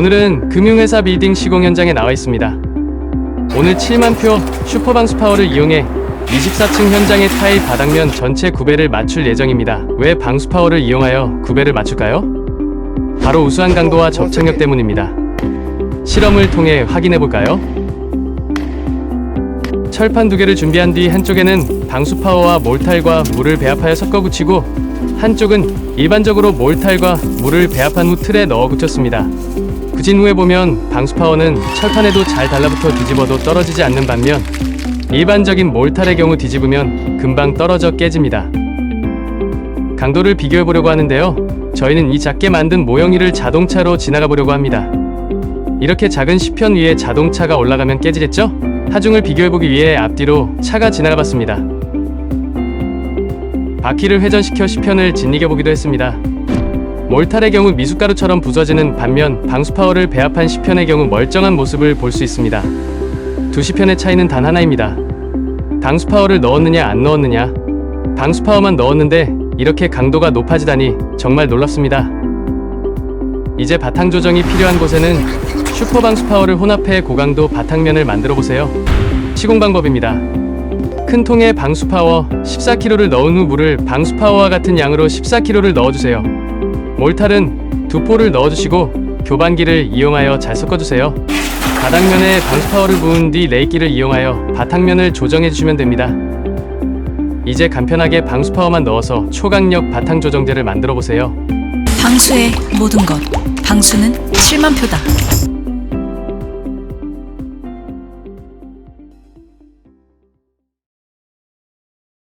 오늘은 금융회사 빌딩 시공 현장에 나와 있습니다. 오늘 7만 표 슈퍼방수 파워를 이용해 24층 현장의 타일 바닥면 전체 구배를 맞출 예정입니다. 왜 방수 파워를 이용하여 구배를 맞출까요? 바로 우수한 강도와 접착력 때문입니다. 실험을 통해 확인해 볼까요? 철판 두 개를 준비한 뒤 한쪽에는 방수 파워와 몰탈과 물을 배합하여 섞어 붙이고 한쪽은 일반적으로 몰탈과 물을 배합한 후 틀에 넣어 붙였습니다. 굳인 후에 보면 방수 파워는 철판에도 잘 달라붙어 뒤집어도 떨어지지 않는 반면 일반적인 몰탈의 경우 뒤집으면 금방 떨어져 깨집니다. 강도를 비교해 보려고 하는데요. 저희는 이 작게 만든 모형이를 자동차로 지나가 보려고 합니다. 이렇게 작은 시편 위에 자동차가 올라가면 깨지겠죠? 하중을 비교해 보기 위해 앞뒤로 차가 지나가 봤습니다. 바퀴를 회전시켜 시편을 짓이겨 보기도 했습니다. 몰탈의 경우 미숫가루처럼 부서지는 반면 방수파워를 배합한 시편의 경우 멀쩡한 모습을 볼 수 있습니다. 두 시편의 차이는 단 하나입니다. 방수파워를 넣었느냐 안 넣었느냐. 방수파워만 넣었는데 이렇게 강도가 높아지다니 정말 놀랍습니다. 이제 바탕 조정이 필요한 곳에는 슈퍼 방수 파워를 혼합해 고강도 바탕면을 만들어 보세요. 시공 방법입니다. 큰 통에 방수 파워 14kg를 넣은 후 물을 방수 파워와 같은 양으로 14kg를 넣어주세요. 몰탈은 두 포를 넣어주시고 교반기를 이용하여 잘 섞어주세요. 바닥면에 방수파워를 부은 뒤 레이기를 이용하여 바탕면을 조정해주시면 됩니다. 이제 간편하게 방수파워만 넣어서 초강력 바탕 조정제를 만들어 보세요. 방수의 모든 것. 방수는 7만 표다.